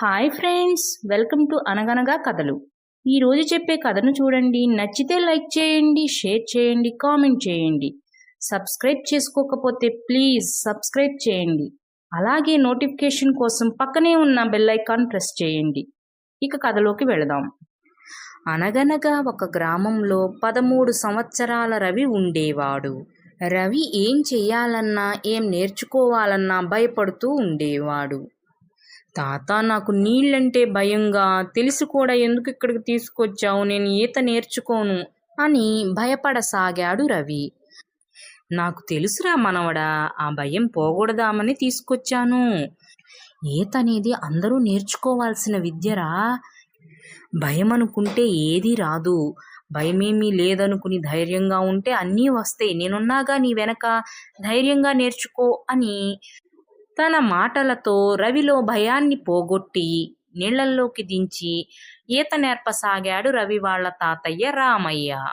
Hi friends welcome to అనగనగా కథలు ఈరోజు చెప్పే కథను చూడండి. నచ్చితే లైక్ చేయండి షేర్ చేయండి కామెంట్ చేయండి. సబ్స్క్రైబ్ చేసుకోకపోతే ప్లీజ్ సబ్స్క్రైబ్ చేయండి. అలాగే నోటిఫికేషన్ కోసం పక్కనే ఉన్న బెల్ ఐకాన్ ప్రెస్ చేయండి. ఇక కథలోకి వెళదాం. అనగనగా ఒక గ్రామంలో పదమూడు సంవత్సరాల రవి ఉండేవాడు. రవి ఏం చేయాలన్నా ఏం నేర్చుకోవాలన్నా భయపడుతూ ఉండేవాడు. తాత నాకు నీళ్ళంటే భయంగా తెలిసి కూడా ఎందుకు ఇక్కడికి తీసుకొచ్చావు నేను ఈత నేర్చుకోను అని భయపడసాగాడు రవి. నాకు తెలుసురా మనవడా ఆ భయం పోగొడదామని తీసుకొచ్చాను. ఈత అనేది అందరూ నేర్చుకోవాల్సిన విద్యరా? భయం అనుకుంటే ఏదీ రాదు. భయమేమీ లేదనుకుని ధైర్యంగా ఉంటే అన్నీ వస్తాయి. నేనున్నాగా నీ వెనక? ధైర్యంగా నేర్చుకో అని తన మాటలతో రవిలో భయాన్ని పోగొట్టి నీళ్ళల్లోకి దించి ఈత నేర్పసాగాడు రవి వాళ్ళ తాతయ్య రామయ్య.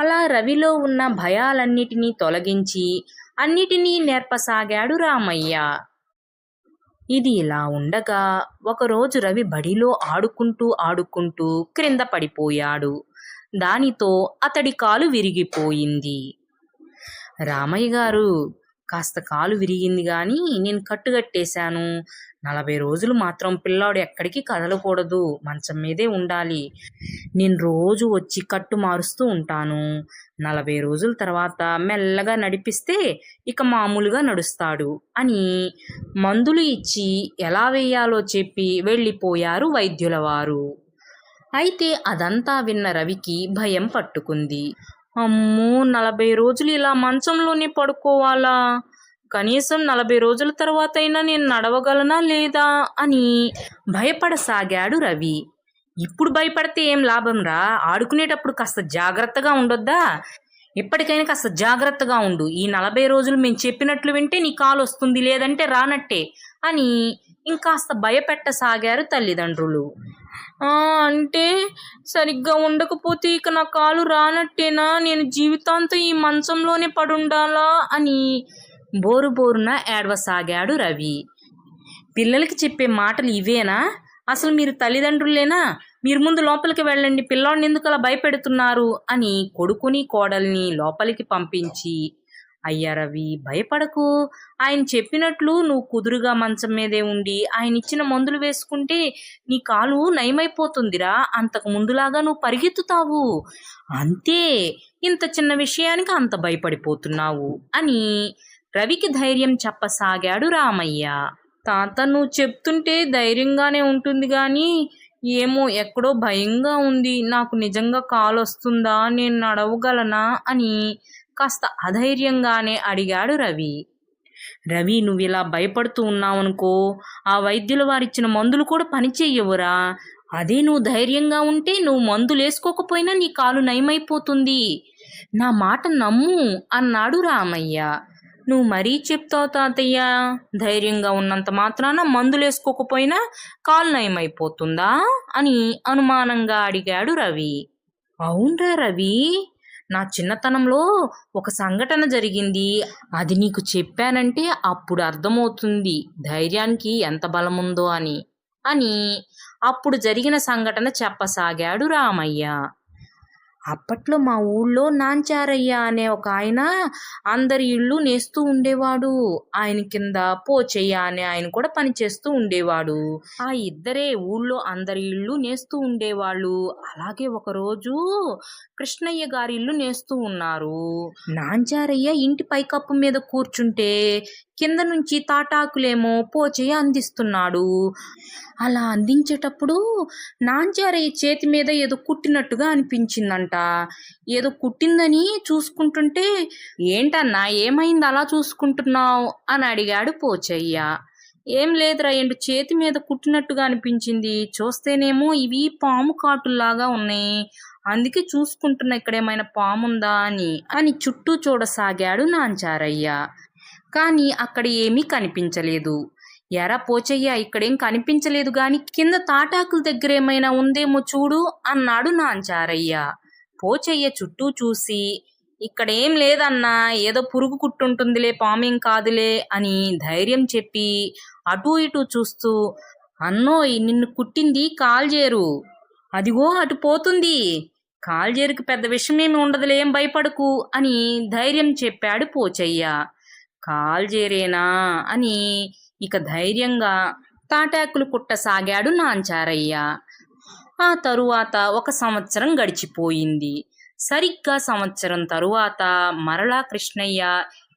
అలా రవిలో ఉన్న భయాలన్నిటినీ తొలగించి అన్నిటినీ నేర్పసాగాడు రామయ్య. ఇది ఇలా ఉండగా ఒకరోజు రవి బడిలో ఆడుకుంటూ ఆడుకుంటూ క్రింద పడిపోయాడు. దానితో అతడి కాలు విరిగిపోయింది. రామయ్య గారు కాస్త కాలు విరిగింది కానీ నేను కట్టుగట్టేశాను నలభై రోజులు మాత్రం పిల్లాడు ఎక్కడికి కదలకూడదు. మంచం మీదే ఉండాలి. నేను రోజు వచ్చి కట్టు మారుస్తూ ఉంటాను. నలభై రోజుల తర్వాత మెల్లగా నడిపిస్తే ఇక మామూలుగా నడుస్తాడు అని మందులు ఇచ్చి ఎలా వేయాలో చెప్పి వెళ్ళిపోయారు వైద్యుల వారు అయితే అదంతా విన్న రవికి భయం పట్టుకుంది. అమ్మో నలభై రోజులు ఇలా మంచంలోనే పడుకోవాలా? కనీసం నలభై రోజుల తర్వాత అయినా నేను నడవగలనా లేదా అని భయపడసాగాడు రవి. ఇప్పుడు భయపడితే ఏం లాభం రా? ఆడుకునేటప్పుడు కాస్త జాగ్రత్తగా ఉండొద్దా? ఎప్పటికైనా కాస్త జాగ్రత్తగా ఉండు. ఈ నలభై రోజులు మేము చెప్పినట్లు వింటే నీ కాలు వస్తుంది లేదంటే రానట్టే అని ఇంకాస్త భయపెట్టసాగారు తల్లిదండ్రులు. అంటే సరిగ్గా ఉండకపోతే ఇక నా కాలు రానట్టేనా? నేను జీవితాంతం ఈ మంచంలోనే పడుండాలా అని బోరు బోరున ఏడవసాగాడు రవి. పిల్లలకి చెప్పే మాటలు ఇవేనా? అసలు మీరు తల్లిదండ్రులేనా? మీరు ముందు లోపలికి వెళ్ళండి పిల్లాడిని ఎందుకు అలా భయపెడుతున్నారు? అని కొడుకుని కోడల్ని లోపలికి పంపించి అయ్యా రవి భయపడకు. ఆయన చెప్పినట్లు నువ్వు కుదురుగా మంచం మీదే ఉండి ఆయన ఇచ్చిన మందులు వేసుకుంటే నీ కాలు నయమైపోతుందిరా. అంతకు ముందులాగా నువ్వు పరిగెత్తుతావు. అంతే. ఇంత చిన్న విషయానికి అంత భయపడిపోతున్నావు అని రవికి ధైర్యం చెప్పసాగాడు రామయ్య. తాత నువ్వు చెప్తుంటే ధైర్యంగానే ఉంటుంది కానీ ఏమో ఎక్కడో భయంగా ఉంది. నాకు నిజంగా కాలు వస్తుందా నేను నడవగలనా? అని కాస్త అధైర్యంగానే అడిగాడు రవి. రవి నువ్వు ఇలా భయపడుతూ ఉన్నావనుకో ఆ వైద్యుల వారిచ్చిన మందులు కూడా పనిచేయవురా. అదే నువ్వు ధైర్యంగా ఉంటే నువ్వు మందులు వేసుకోకపోయినా నీ కాలు నయమైపోతుంది. నా మాట నమ్ము అన్నాడు రామయ్య. నువ్వు మరీ చెప్తావు తాతయ్య ధైర్యంగా ఉన్నంత మాత్రాన మందులు వేసుకోకపోయినా కాలు నయమైపోతుందా అని అనుమానంగా అడిగాడు రవి. అవునరా రవి నా చిన్నతనంలో ఒక సంఘటన జరిగింది. అది నీకు చెప్పానంటే అప్పుడు అర్థమవుతుంది. ధైర్యానికి ఎంత బలముందో అని. అని అప్పుడు జరిగిన సంఘటన చెప్పసాగాడు రామయ్య. అప్పట్లో మా ఊళ్ళో నాంచారయ్య అనే ఒక ఆయన అందరి ఇళ్ళు నేస్తూ ఉండేవాడు. ఆయన కింద పోచయ్య అనే ఆయన కూడా పనిచేస్తూ ఉండేవాడు. ఆ ఇద్దరే ఊళ్ళో అందరి ఇళ్ళు నేస్తూ ఉండేవాళ్ళు. అలాగే ఒకరోజు కృష్ణయ్య గారి ఇల్లు నేస్తూ ఉన్నారు. నాంచారయ్య ఇంటి పైకప్పు మీద కూర్చుంటే కింద నుంచి తాటాకులేమో పోచయ్య అందిస్తున్నాడు. అలా అందించేటప్పుడు నాంచారయ్య చేతి మీద ఏదో కుట్టినట్టుగా అనిపించిందంట. ఏదో కుట్టిందని చూసుకుంటుంటే ఏంటన్నా ఏమైంది అలా చూసుకుంటున్నావు? అని అడిగాడు పోచయ్య. ఏం లేదురా ఎండు చేతి మీద కుట్టినట్టుగా అనిపించింది. చూస్తేనేమో ఇవి పాము కాటుల్లాగా ఉన్నాయి. అందుకే చూసుకుంటున్నా ఇక్కడేమైనా పాముందా అని. అని చుట్టూ చూడసాగాడు నాంచారయ్య. కానీ అక్కడ ఏమీ కనిపించలేదు. ఎరా పోచయ్య ఇక్కడేం కనిపించలేదు గాని కింద తాటాకుల దగ్గర ఏమైనా ఉందేమో చూడు అన్నాడు నాంచారయ్య. పోచయ్య చుట్టూ చూసి ఇక్కడేం లేదన్నా ఏదో పురుగు కుట్టుంటుందిలే పామేం కాదులే అని ధైర్యం చెప్పి అటూ ఇటూ చూస్తూ అన్నోయ్ నిన్ను కుట్టింది కాల్జేరు. అదిగో అటు పోతుంది. కాల్జేరుకి పెద్ద విషయమేమి ఉండదులే ఏం భయపడకు అని ధైర్యం చెప్పాడు పోచయ్య. కాల్జేరేనా అని ఇక ధైర్యంగా తాటాకులు కుట్టసాగాడు నాంచారయ్య. ఆ తరువాత ఒక సంవత్సరం గడిచిపోయింది. సరిగ్గా సంవత్సరం తరువాత మరలా కృష్ణయ్య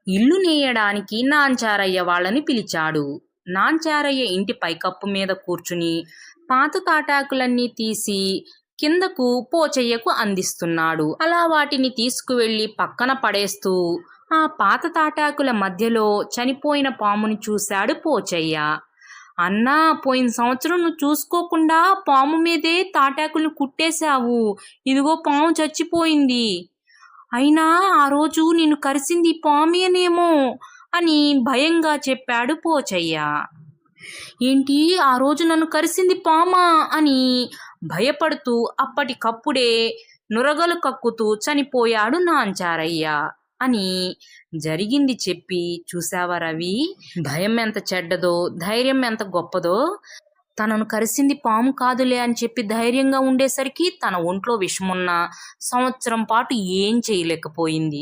ఇల్లు నేయడానికి నాంచారయ్య వాళ్ళని పిలిచాడు. నాంచారయ్య ఇంటి పైకప్పు మీద కూర్చుని పాత తాటాకులన్నీ తీసి కిందకు పోచయ్యకు అందిస్తున్నాడు. అలా వాటిని తీసుకువెళ్ళి పక్కన పడేస్తూ ఆ పాత తాటాకుల మధ్యలో చనిపోయిన పాముని చూశాడు పోచయ్య. అన్నా పోయిన సంవత్సరం నువ్వు చూసుకోకుండా పాము మీదే తాటాకులు కుట్టేశావు. ఇదిగో పాము చచ్చిపోయింది. అయినా ఆ రోజు నిన్ను కరిసింది పామేనేమో అని భయంగా చెప్పాడు పోచయ్య. ఏంటి? ఆ రోజు నన్ను కరిసింది పామా అని భయపడుతూ అప్పటికప్పుడే నురగలు కక్కుతూ చనిపోయాడు నాంచారయ్య. అని జరిగింది చెప్పి చూసావా రవి? భయం ఎంత చెడ్డదో ధైర్యం ఎంత గొప్పదో? తనను కరిసింది పాము కాదులే అని చెప్పి ధైర్యంగా ఉండేసరికి తన ఒంట్లో విషమున్న సంవత్సరం పాటు ఏం చేయలేకపోయింది.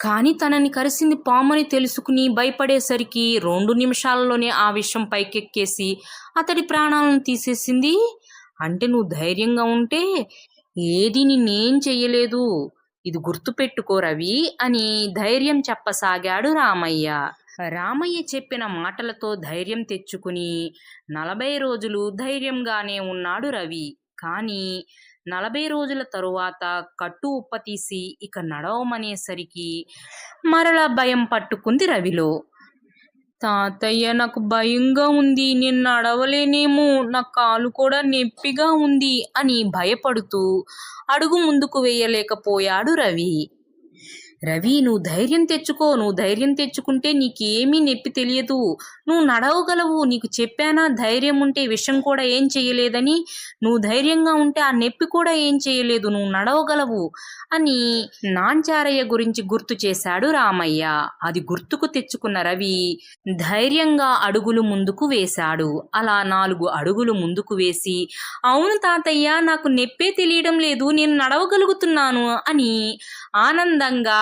కానీ తనని కరిసింది పామని తెలుసుకుని భయపడేసరికి రెండు నిమిషాల్లోనే ఆ విషయం పైకెక్కేసి అతడి ప్రాణాలను తీసేసింది. అంటే నువ్వు ధైర్యంగా ఉంటే ఏది నిన్నేం చెయ్యలేదు? ఇది గుర్తుపెట్టుకో రవి అని ధైర్యం చెప్పసాగాడు రామయ్య. రామయ్య చెప్పిన మాటలతో ధైర్యం తెచ్చుకుని నలభై రోజులు ధైర్యంగానే ఉన్నాడు రవి. కానీ నలభై రోజుల తరువాత కట్టు ఉప్పతీసి ఇక నడవమనేసరికి మరలా భయం పట్టుకుంది రవిలో. తాతయ్య నాకు భయంగా ఉంది. నేను నడవలేనేమో నా కాలు కూడా నొప్పిగా ఉంది అని భయపడుతూ అడుగు ముందుకు వేయలేకపోయాడు రవి. రవి నువ్వు ధైర్యం తెచ్చుకో. నువ్వు ధైర్యం తెచ్చుకుంటే నీకేమీ నొప్పి తెలియదు. నువ్వు నడవగలవు. నీకు చెప్పానా ధైర్యం ఉంటే విషం కూడా ఏం చేయలేదని? నువ్వు ధైర్యంగా ఉంటే ఆ నొప్పి కూడా ఏం చేయలేదు. నువ్వు నడవగలవు అని నాంచారయ్య గురించి గుర్తు చేశాడు రామయ్య. అది గుర్తుకు తెచ్చుకున్న రవి ధైర్యంగా అడుగులు ముందుకు వేశాడు. అలా నాలుగు అడుగులు ముందుకు వేసి అవును తాతయ్య నాకు నొప్పే తెలియడం లేదు. నేను నడవగలుగుతున్నాను అని ఆనందంగా